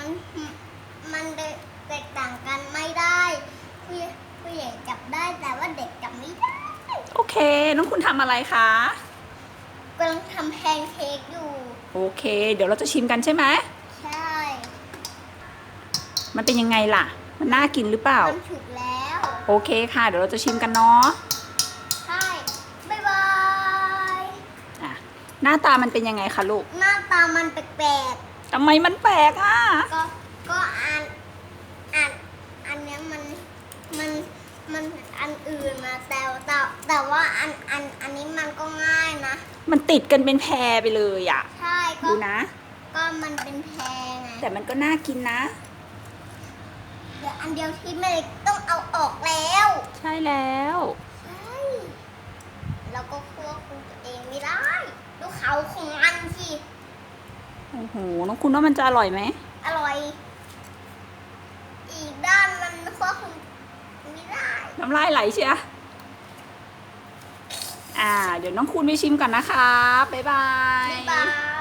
มันมันแตกต่างกันไม่ได้ผู้ใหญ่ผู้ใหญ่จับได้แต่ว่าเด็กจับไม่ได้โอเค น้องคุณทำอะไรคะกำลังทำแพนเค้กอยู่ โอเค เดี๋ยวเราจะชิมกันใช่ไหมใช่ มันเป็นยังไงล่ะ มันน่ากินหรือเปล่า มันถูกแล้ว โอเคค่ะ เดี๋ยวเราจะชิมกันเนาะใช่บ๊ายบาย อะ หน้าตามันเป็นยังไงคะลูก หน้าตามันแปลก ทำไมมันแปลกอะๆก็ก็อันอันอันเนี้ยมันมันมันอันอื่นนะแต่แต่แต่ว่าอันอันอันนี้มันก็ง่ายนะ มันติดกันเป็นแพรไปเลยอะ ใช่ก็ดูนะ ก็มันเป็นแพรไงแต่มันก็น่ากินนะเหลืออันเดียวที่ไม่ต้องเอาออกแล้ว ใช่แล้ว ใช่แล้วก็ควบคุมตัวเองไม่ได้ ดูเขาของมันสิ โอ้โห น้องคุณว่ามันจะอร่อยไหม อร่อย อีกด้านมันควบคุมไม่ได้ น้ำลายไหลเชียอ่า เดี๋ยวน้องคุณไปชิมก่อนนะคะ บ๊ายบาย บ๊ายบาย